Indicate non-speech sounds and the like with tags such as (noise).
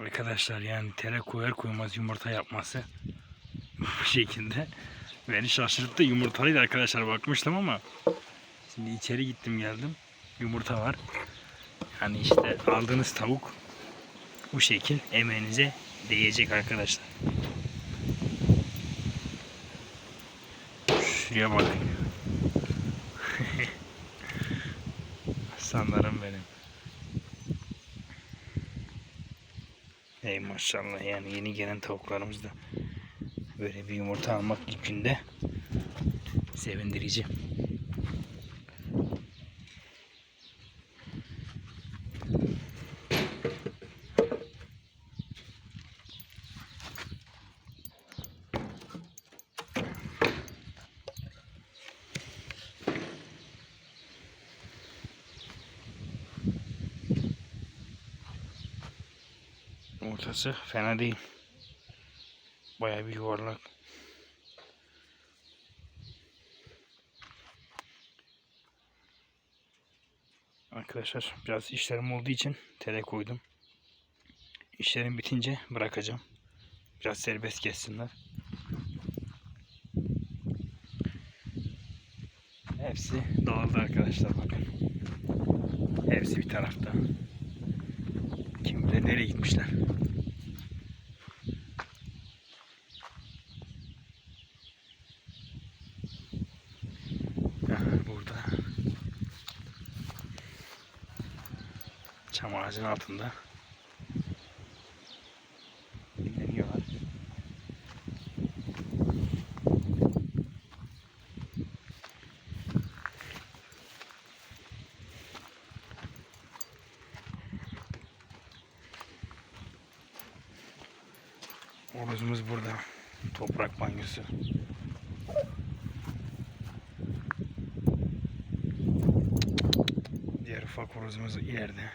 Arkadaşlar yani tere koyar koymaz yumurta yapması (laughs) bu şekilde beni şaşırttı. Yumurtalıydı arkadaşlar bakmıştım ama şimdi içeri gittim geldim. Yumurta var. Yani işte aldığınız tavuk bu şekil emeğinize değecek arkadaşlar. Şuraya bakın. (laughs) Aslanlarım benim. Ey maşallah yani yeni gelen tavuklarımız da böyle bir yumurta almak ilk sevindirici. Ortası fena değil. Bayağı bir yuvarlak. Arkadaşlar biraz işlerim olduğu için tele koydum. İşlerim bitince bırakacağım. Biraz serbest kessinler. Hepsi dağıldı arkadaşlar bakın. Hepsi bir tarafta. Bilir nereye gitmişler. Burada. Çam ağacının altında. Horozumuz burada. Toprak banyosu. Diğer ufak horozumuz ileride.